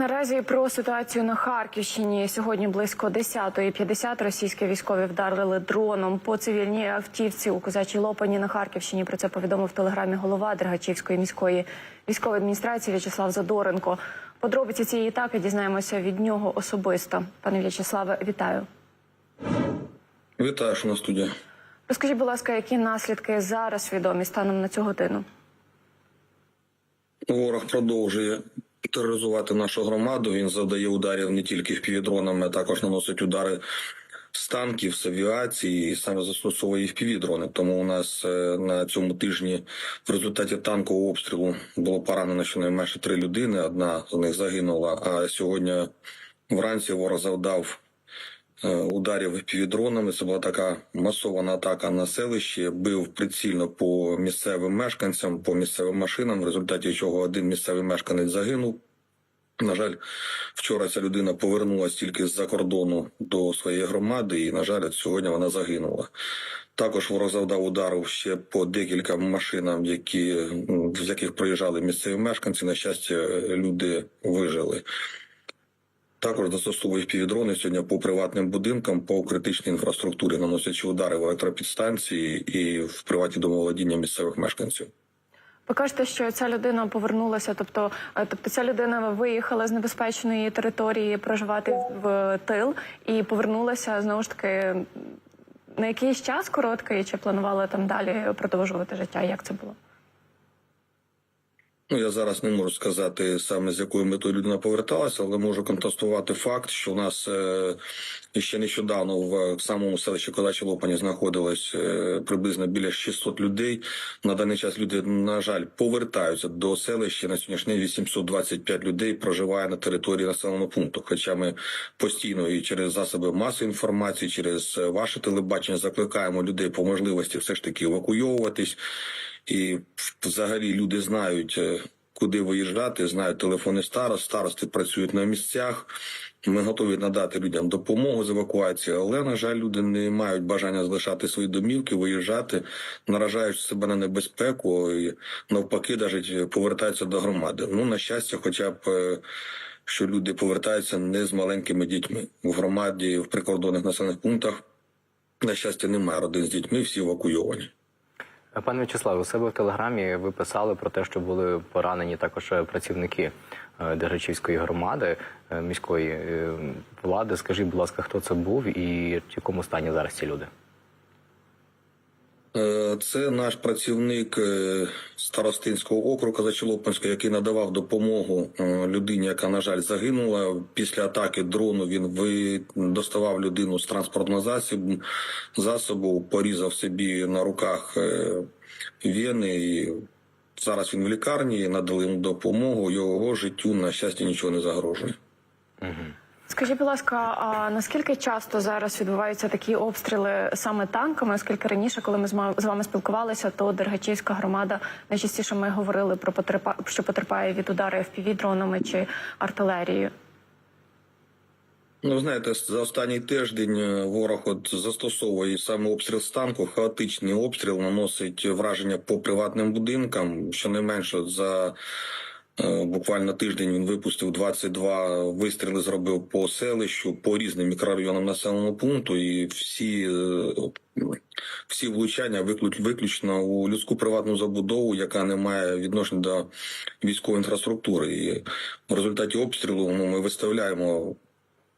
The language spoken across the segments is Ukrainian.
Наразі про ситуацію на Харківщині сьогодні близько 10.50 російські військові вдарили дроном по цивільній автівці у козачій лопані на Харківщині. Про це повідомив в телеграмі голова Дергачівської міської військової адміністрації В'ячеслав Задоренко. Подробиці цієї атаки дізнаємося від нього особисто. Пане В'ячеславе, вітаю. Вітаю, шановна студія. Розкажіть, будь ласка, які наслідки зараз відомі станом на цю годину? Ворог продовжує тероризувати нашу громаду. Він завдає ударів не тільки впівдронами, а також наносить удари з танків, з авіації і саме застосовує впівдрони. Тому у нас е, на цьому тижні в результаті танкового обстрілу було поранено щонайменше три людини. Одна з них загинула. А сьогодні вранці ворог завдав. Е, Ударів півдронами. Це була така масована атака на селище. Бив прицільно по місцевим мешканцям, по місцевим машинам, в результаті чого один місцевий мешканець загинув. На жаль, вчора ця людина повернулася тільки з-за кордону до своєї громади, і, на жаль, сьогодні вона загинула. Також ворог завдав удару ще по декілька машинам, які, з яких проїжджали місцеві мешканці. На щастя, люди вижили. Також застосовують півдрони сьогодні по приватним будинкам, по критичній інфраструктурі, наносячи удари в електропідстанції і в приватні домоволодіння місцевих мешканців. Ви кажете, що ця людина повернулася, тобто, е, тобто ця людина виїхала з небезпечної території проживати в тил і повернулася знову ж таки на якийсь час короткий, чи планувала там далі продовжувати життя? Як це було? Ну, я зараз не можу сказати саме з якою метою людина поверталася, але можу контестувати факт, що у нас е, ще нещодавно в самому селищі Козачі Лопані знаходилось е, приблизно біля 600 людей. На даний час люди, на жаль, повертаються до селища. На сьогоднішній день 825 людей проживає на території населеного пункту. Хоча ми постійно і через засоби масової інформації, через е, ваше телебачення закликаємо людей по можливості все ж таки евакуйовуватись. І взагалі люди знають, е, куди виїжджати, знають телефони старост, старости працюють на місцях. Ми готові надати людям допомогу з евакуації, але на жаль, люди не мають бажання залишати свої домівки, виїжджати, наражаючи себе на небезпеку і навпаки, навіть повертаються до громади. Ну на щастя, хоча б. е, Що люди повертаються не з маленькими дітьми в громаді в прикордонних населених пунктах. На щастя, немає родин з дітьми, всі евакуйовані. Пане В'ячеславе, у себе в телеграмі ви писали про те, що були поранені також працівники е, Дергачівської громади е, міської е, влади. Скажіть, будь ласка, хто це був і в якому стані зараз ці люди? Е, Це наш працівник е, старостинського округу Казачолопинського, який надавав допомогу е, людині, яка на жаль загинула. Після атаки дрону він доставав людину з транспортного засобу, засобу, порізав собі на руках вени. І зараз він в лікарні. Надали йому допомогу. Його життю на щастя нічого не загрожує. Скажіть, будь ласка, а наскільки часто зараз відбуваються такі обстріли саме танками? Оскільки раніше, коли ми з вами спілкувалися, то Дергачівська громада найчастіше ми говорили про потерпа, що потерпає від ударів дронами чи артилерією. Ну, знаєте, за останній тиждень е, ворог от застосовує саме обстріл з танку, хаотичний обстріл наносить враження по приватним будинкам. Щонайменше за буквально тиждень він випустив 22 вистріли, зробив по селищу, по різним мікрорайонам населеного пункту, і всі, е, всі влучання виклю- виключно у людську приватну забудову, яка не має відношення до військової інфраструктури. І в результаті обстрілу ну, ми виставляємо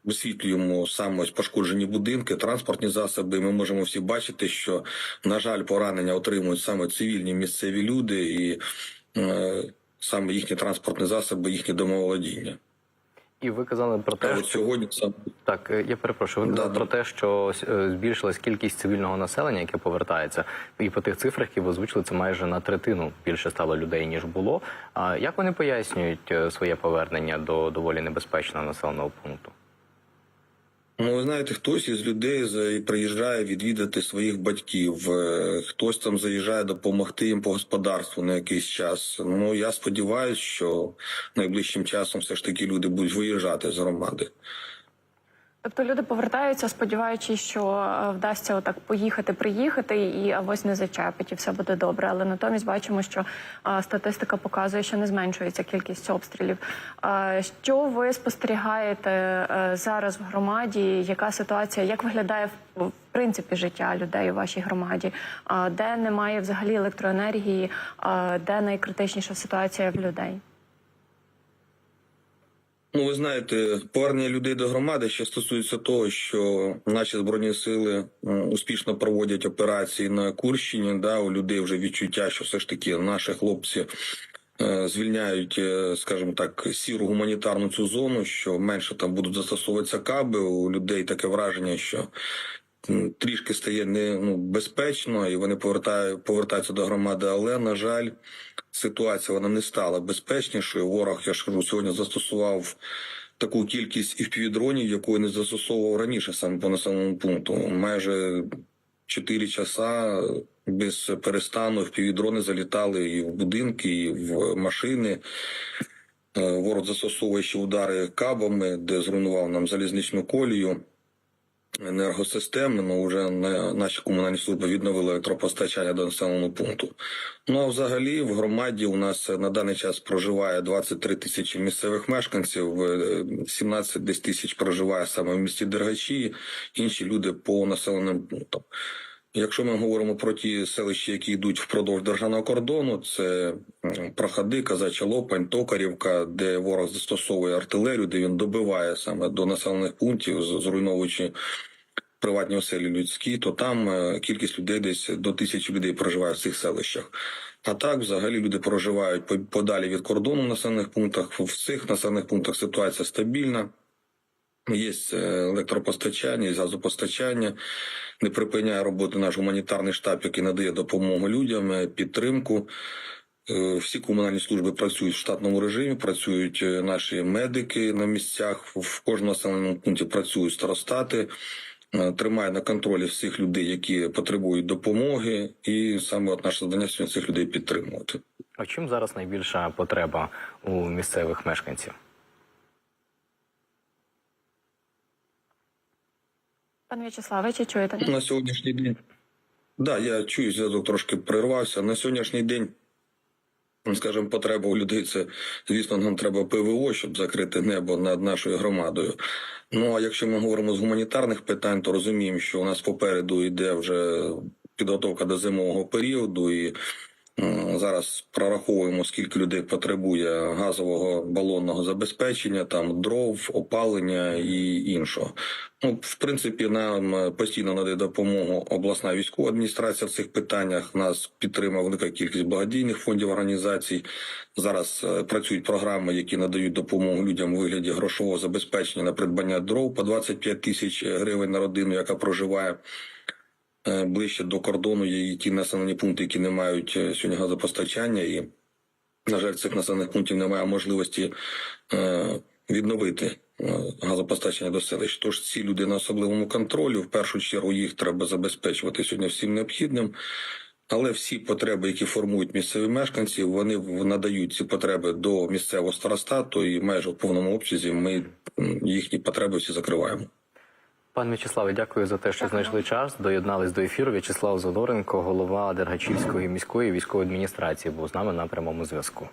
висвітлюємо саме пошкоджені будинки, транспортні засоби. Ми можемо всі бачити, що на жаль, поранення отримують саме цивільні місцеві люди, і е, саме їхні транспортні засоби, їхні домоволодіння. І ви казали про те, що сьогодні саме так, е, я перепрошую. Ви Да, казали да. про те, що е, збільшилась кількість цивільного населення, яке повертається, і по тих цифрах, які ви озвучили, це майже на третину більше стало людей ніж було. А як вони пояснюють е, своє повернення до доволі небезпечного населеного пункту? Ну, ви знаєте, хтось із людей приїжджає відвідати своїх батьків, е, хтось там заїжджає допомогти їм по господарству на якийсь час. Ну я сподіваюся, що найближчим часом все ж таки люди будуть виїжджати з громади. Тобто люди повертаються, сподіваючись, що е, вдасться отак поїхати, приїхати, і авось не зачепить, і все буде добре. Але натомість бачимо, що статистика показує, що не зменшується кількість обстрілів. Що ви спостерігаєте е, зараз в громаді? Яка ситуація? Як виглядає в принципі життя людей у вашій громаді? Е, Де немає взагалі електроенергії? Де найкритичніша ситуація в людей? Ну, ви знаєте, повернення людей до громади ще стосується того, що наші збройні сили успішно проводять операції на Курщині. Да, у людей вже відчуття, що все ж таки наші хлопці е, звільняють, е, скажімо так, сіру гуманітарну цю зону, що менше там будуть застосовуватися каби. У людей таке враження, що трішки стає не ну безпечно, і вони повертають повертаються до громади. Але на жаль, ситуація вона не стала безпечнішою. Ворог, я ж кажу, сьогодні застосував таку кількість FPV-дронів, якої не застосовував раніше саме по населеному пункту. Майже 4 часа без перестану FPV-дрони залітали і в будинки, і в машини. Е, Ворог застосовує ще удари кабами, де зруйнував нам залізничну колію енергосистеми, ну вже на наші комунальні служби відновили електропостачання до населеного пункту. Ну а взагалі в громаді у нас на даний час проживає 23 тисячі місцевих мешканців, е, 17 десь тисяч проживає саме в місті Дергачі, інші люди по населеним пунктам. Якщо ми говоримо про ті селища, які йдуть впродовж державного кордону, це Проходи, Казача Лопань, Токарівка, де ворог застосовує артилерію, де він добиває саме до населених пунктів, зруйновуючи приватні оселі людські, то там е, кількість людей десь до тисячі людей проживає в цих селищах. А так, взагалі, люди проживають по- подалі від кордону в населених пунктах. В цих населених пунктах ситуація стабільна. Є електропостачання, є газопостачання. Не припиняє роботи наш гуманітарний штаб, який надає допомогу людям, е, підтримку. Е, Всі комунальні служби працюють в штатному режимі, працюють е, наші медики на місцях. В кожному населеному пункті працюють старостати, тримає на контролі всіх людей, які потребують допомоги, і саме от наше завдання сьогодні цих людей підтримувати. А чим зараз найбільша потреба у місцевих мешканців? Пане В'ячеславе, чи чуєте? На сьогоднішній день. Да, я чую, зв'язок трошки прервався. На сьогоднішній день, скажімо, потреба у людей це, звісно, нам треба ПВО, щоб закрити небо над нашою громадою. Ну а якщо ми говоримо з гуманітарних питань, то розуміємо, що у нас попереду йде вже підготовка до зимового періоду і. М, Зараз прораховуємо, скільки людей потребує газового балонного забезпечення, там дров, опалення і іншого. Ну, в принципі, нам е, постійно надає допомогу обласна військова адміністрація в цих питаннях. Нас підтримує велика кількість благодійних фондів організацій. Зараз е, працюють програми, які надають допомогу людям у вигляді грошового забезпечення на придбання дров по 25 тисяч гривень на родину, яка проживає е, ближче до кордону. Є і ті населені пункти, які не мають е, сьогодні газопостачання і. На жаль, цих населених пунктів немає можливості е, відновити е, газопостачання до селищ. Тож ці люди на особливому контролі. В першу чергу їх треба забезпечувати сьогодні всім необхідним. Але всі потреби, які формують місцеві мешканці, вони надають ці потреби до місцевого старостату, і майже в повному обсязі ми їхні потреби всі закриваємо. Пане В'ячеславе, дякую за те, що Дякую. знайшли час. Доєднались до ефіру. В'ячеслав Задоренко, голова Дергачівської міської військової адміністрації, був з нами на прямому зв'язку.